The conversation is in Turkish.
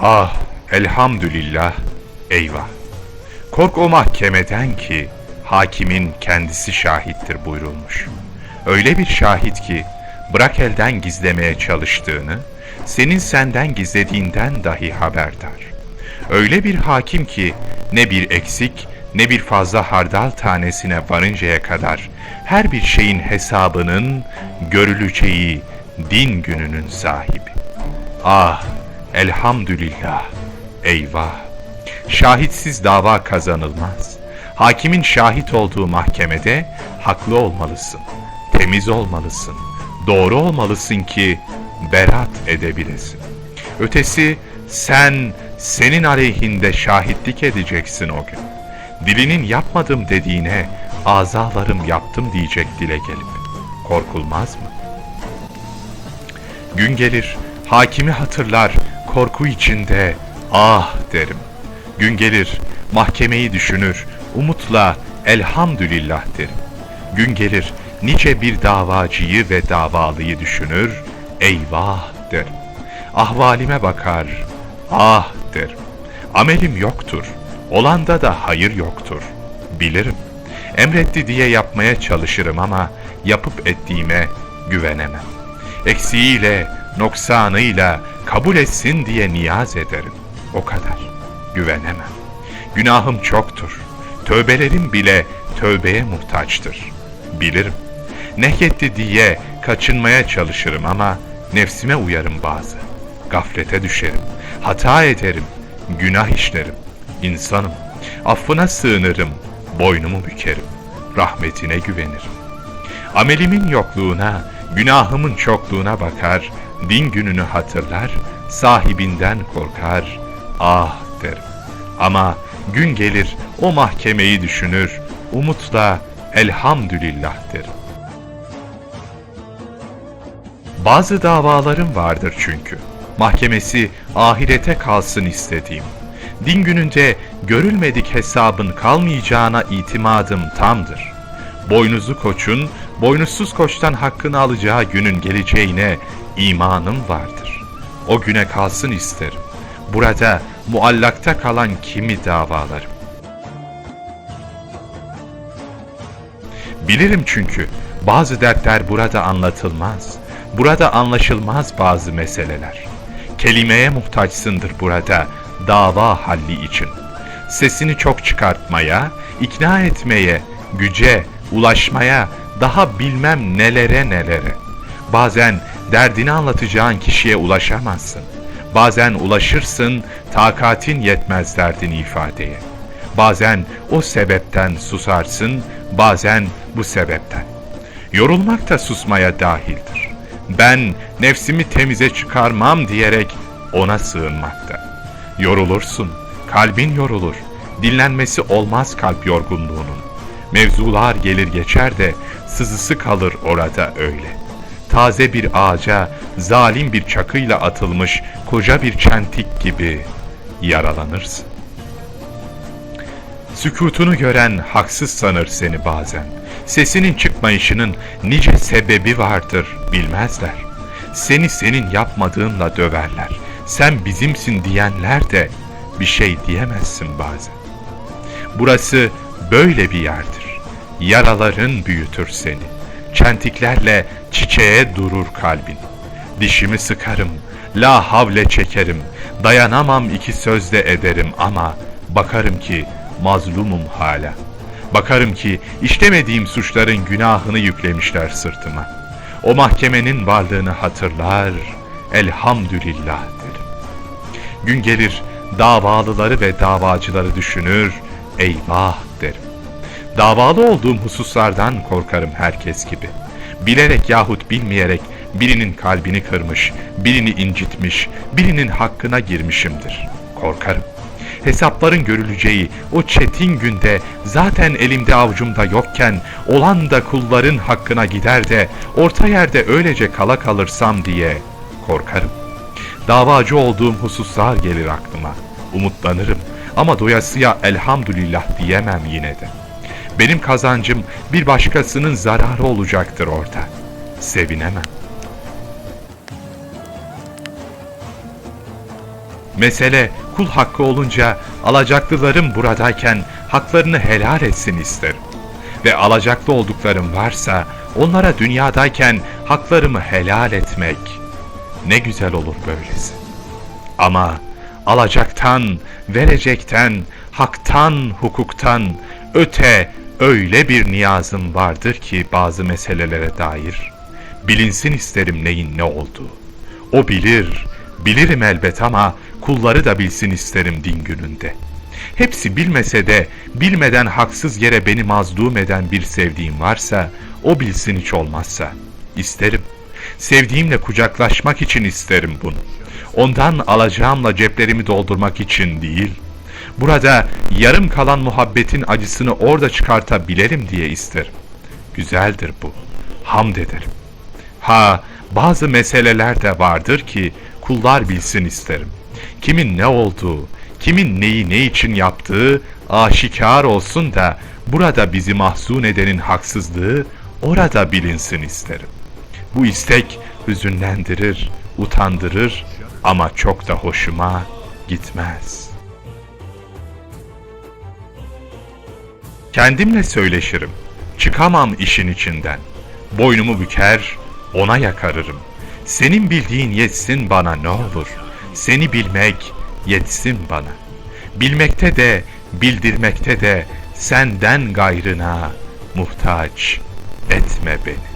Ah, elhamdülillah, eyvah. Kork o mahkemeden ki hakimin kendisi şahittir buyurulmuş. Öyle bir şahit ki bırak elden gizlemeye çalıştığını, senin senden gizlediğinden dahi haberdar. Öyle bir hakim ki ne bir eksik ne bir fazla hardal tanesine varıncaya kadar her bir şeyin hesabının görüleceği din gününün sahibi. Ah, elhamdülillah, eyvah. Şahitsiz dava kazanılmaz. Hakimin şahit olduğu mahkemede haklı olmalısın, temiz olmalısın, doğru olmalısın ki berat edebilesin. Ötesi sen senin aleyhinde şahitlik edeceksin o gün. Dilinin yapmadım dediğine azalarım yaptım diyecek dile gelip. Korkulmaz mı? Gün gelir, hakimi hatırlar, korku içinde ah derim. Gün gelir, mahkemeyi düşünür, umutla elhamdülillah derim. Gün gelir, nice bir davacıyı ve davalıyı düşünür, eyvah derim. Ahvalime bakar, ah derim. Amelim yoktur, olanda da hayır yoktur, bilirim. Emretti diye yapmaya çalışırım ama yapıp ettiğime güvenemem. Eksiğiyle, noksanıyla kabul etsin diye niyaz ederim. O kadar. Güvenemem. Günahım çoktur. Tövbelerim bile tövbeye muhtaçtır. Bilirim. Nehyetti diye kaçınmaya çalışırım ama nefsime uyarım bazı. Gaflete düşerim. Hata ederim. Günah işlerim. İnsanım. Affına sığınırım. Boynumu bükerim. Rahmetine güvenirim. Amelimin yokluğuna, günahımın çokluğuna bakar, din gününü hatırlar, sahibinden korkar, ah derim. Ama gün gelir o mahkemeyi düşünür, umutla elhamdülillah derim. Bazı davalarım vardır çünkü. Mahkemesi ahirete kalsın istediğim. Din gününde görülmedik hesabın kalmayacağına itimadım tamdır. Boynuzlu koçun boynuzsuz koçtan hakkını alacağı günün geleceğine imanım vardır. O güne kalsın isterim. Burada muallakta kalan kimi davalarım. Bilirim çünkü bazı dertler burada anlatılmaz. Burada anlaşılmaz bazı meseleler. Kelimeye muhtaçsındır burada dava halli için. Sesini çok çıkartmaya, ikna etmeye, güce, ulaşmaya, daha bilmem nelere nelere. Bazen derdini anlatacağın kişiye ulaşamazsın. Bazen ulaşırsın, takatin yetmez derdini ifadeye. Bazen o sebepten susarsın, bazen bu sebepten. Yorulmak da susmaya dahildir. Ben nefsimi temize çıkarmam diyerek ona sığınmakta. Yorulursun, kalbin yorulur. Dinlenmesi olmaz kalp yorgunluğunun. Mevzular gelir geçer de sızısı kalır orada öyle. Taze bir ağaca zalim bir çakıyla atılmış koca bir çentik gibi yaralanırsın. Sükutunu gören haksız sanır seni bazen. Sesinin çıkmayışının nice sebebi vardır bilmezler. Seni senin yapmadığınla döverler. Sen bizimsin diyenler de bir şey diyemezsin bazen. Burası böyle bir yerdir. Yaraların büyütür seni. Çentiklerle çiçeğe durur kalbin. Dişimi sıkarım, la havle çekerim. Dayanamam iki sözde ederim ama bakarım ki mazlumum hala. Bakarım ki işlemediğim suçların günahını yüklemişler sırtıma. O mahkemenin varlığını hatırlar, elhamdülillah derim. Gün gelir davalıları ve davacıları düşünür, eyvah derim. Davalı olduğum hususlardan korkarım herkes gibi. Bilerek yahut bilmeyerek birinin kalbini kırmış, birini incitmiş, birinin hakkına girmişimdir. Korkarım. Hesapların görüleceği o çetin günde zaten elimde avucumda yokken olan da kulların hakkına gider de orta yerde öylece kala kalırsam diye korkarım. Davacı olduğum hususlar gelir aklıma. Umutlanırım ama doyasıya elhamdülillah diyemem yine de. Benim kazancım bir başkasının zararı olacaktır orada. Sevinemem. Mesele kul hakkı olunca alacaklılarım buradayken haklarını helal etsin isterim. Ve alacaklı olduklarım varsa onlara dünyadayken haklarımı helal etmek ne güzel olur böylesi. Ama alacaktan, verecekten, haktan, hukuktan öte öyle bir niyazım vardır ki bazı meselelere dair. Bilinsin isterim neyin ne olduğu. O bilir, bilirim elbet ama kulları da bilsin isterim din gününde. Hepsi bilmese de bilmeden haksız yere beni mazlum eden bir sevdiğim varsa o bilsin hiç olmazsa. İsterim. Sevdiğimle kucaklaşmak için isterim bunu. Ondan alacağımla ceplerimi doldurmak için değil. Burada yarım kalan muhabbetin acısını orada çıkartabilelim diye isterim. Güzeldir bu. Hamd ederim. Ha, bazı meseleler de vardır ki kullar bilsin isterim. Kimin ne olduğu, kimin neyi ne için yaptığı aşikar olsun da burada bizi mahzun edenin haksızlığı orada bilinsin isterim. Bu istek hüzünlendirir, utandırır ama çok da hoşuma gitmez. Kendimle söyleşirim. Çıkamam işin içinden. Boynumu büker, ona yakarırım. Senin bildiğin yetsin bana ne olur. Seni bilmek yetsin bana. Bilmekte de, bildirmekte de senden gayrına muhtaç etme beni.